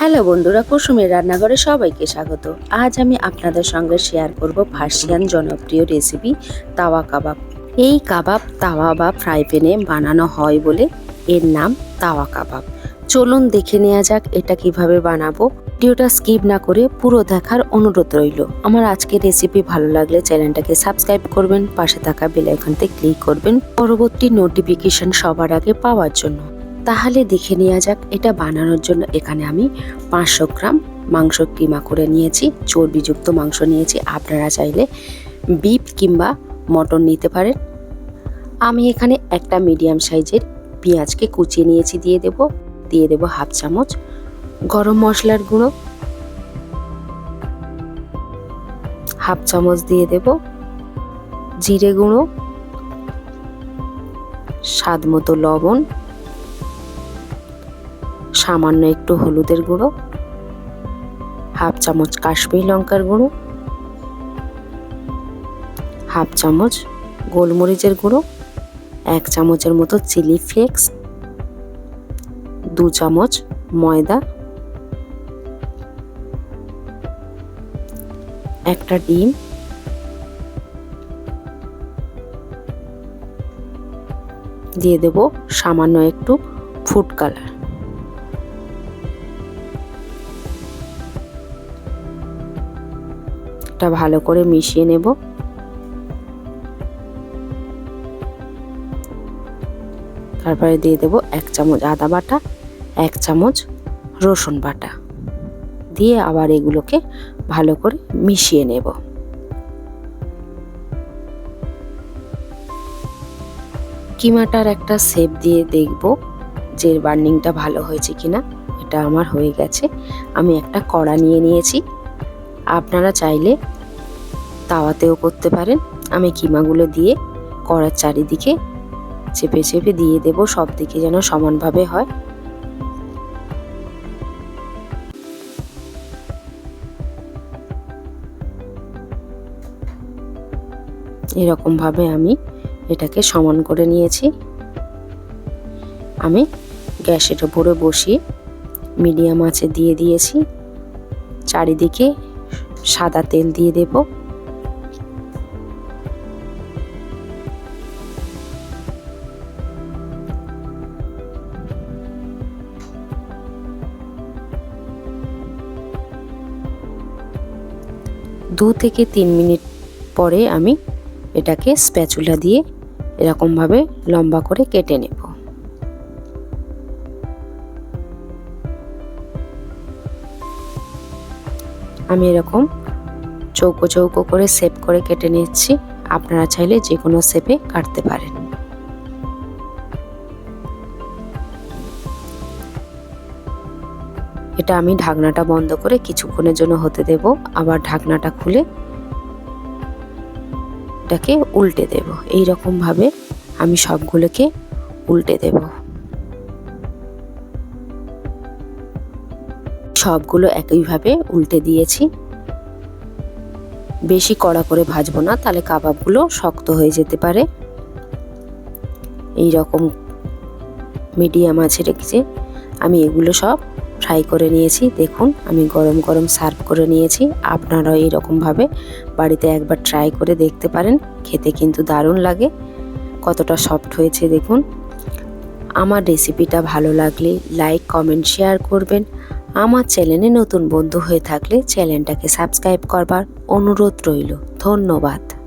Hello বন্ধুরা, কুসুমের রান্নাঘরে সবাইকে স্বাগত। আজ আমি আপনাদের সঙ্গে শেয়ার করব ফার্সিয়ান জনপ্রিয় রেসিপি তাওয়া কাবাব। এই কাবাব তাওয়া বা ফ্রাই প্যানে বানানো হয় বলে এর নাম তাওয়া কাবাব। চলুন দেখে নেওয়া যাক এটা কীভাবে বানাবো। ভিডিওটা স্কিপ না করে পুরো দেখার অনুরোধ রইল। আমার আজকের রেসিপি ভালো লাগলে চ্যানেলটাকে সাবস্ক্রাইব করবেন, পাশে থাকা বেল আইকনতে ক্লিক করবেন। পরবর্তী নোটিফিকেশন সবার আগে পাওয়ার জন্য। তাহলে দেখে নেওয়া যাক, এটা বানানোর জন্য এখানে আমি পাঁচশো গ্রাম মাংস কিমা করে নিয়েছি, চর্বিযুক্ত মাংস নিয়েছি। আপনারা চাইলে বিপ কিংবা মটন নিতে পারেন। আমি এখানে একটা মিডিয়াম সাইজের পেঁয়াজকে কুচিয়ে নিয়েছি, দিয়ে দেব দিয়ে দেব হাফ চামচ গরম মশলার গুঁড়ো। হাফ চামচ দিয়ে দেব জিরে গুঁড়ো, স্বাদ মতো লবণ। সামান্য একটু হলুদের গুঁড়ো, হাফ চামচ কাশ্মীর লঙ্কার গুঁড়ো, হাফ চামচ গোলমরিচের গুঁড়ো, এক চামচের মতো চিলি ফ্লেক্স, দু চামচ ময়দা, একটা ডিম, দিয়ে দেব সামান্য একটু ফুড কালার। এটা ভালো করে মিশিয়ে নেব। তারপরে দিয়ে দেব এক চামচ আদা বাটা, এক চামচ রসুন বাটা। দিয়ে আবার এগুলোকে ভালো করে মিশিয়ে নেব। কিমাটার একটা শেপ দিয়ে দেখব যে বার্নিংটা ভালো হয়েছে কিনা। এটা আমার হয়ে গেছে। আমি একটা কড়া নিয়ে নিয়েছি। আপনারা চাইলে তাওয়াতেও করতে পারেন। আমি কিমাগুলো দিয়ে কড়ার চারিদিকে চেপে চেপে দিয়ে দেব, সব দিকে যেন সমানভাবে হয়। এরকমভাবে আমি এটাকে সমান করে নিয়েছি। আমি গ্যাসের ওপরে বসিয়ে মিডিয়াম আঁচে দিয়ে দিয়েছি। চারিদিকে সাদা তেল দিয়ে দেব। দু থেকে তিন মিনিট পরে আমি এটাকে স্প্যাচুলা দিয়ে এরকমভাবে লম্বা করে কেটে নেব। আমি এরকম চৌকো চৌকো করে শেপ করে কেটে নিচ্ছি। আপনারা চাইলে যে কোনো শেপে কাটতে পারেন। এটা আমি ঢাকনাটা বন্ধ করে কিছুক্ষণের জন্য হতে দেব। আবার ঢাকনাটা খুলে এটাকে উল্টে দেব। এই রকম ভাবে আমি সবগুলোকে উল্টে দেব। সবগুলো একইভাবে উল্টে দিয়েছি। বেশি কড়া করে ভাজবো না, তাহলে কাবাবগুলো শক্ত হয়ে যেতে পারে। এই রকম মিডিয়াম আছে রেখেছে। আমি এগুলো সব ফ্রাই করে নিয়েছি। দেখুন, আমি গরম গরম সার্ভ করে নিয়েছি। আপনারাও এইরকমভাবে বাড়িতে একবার ট্রাই করে দেখতে পারেন। খেতে কিন্তু দারুণ লাগে। কতটা সফট হয়েছে দেখুন। আমার রেসিপিটা ভালো লাগলে লাইক, কমেন্ট, শেয়ার করবেন। আমার চ্যানেলে নতুন বন্ধু হয়ে থাকলে চ্যানেলটাকে সাবস্ক্রাইব করবার অনুরোধ রইল। ধন্যবাদ।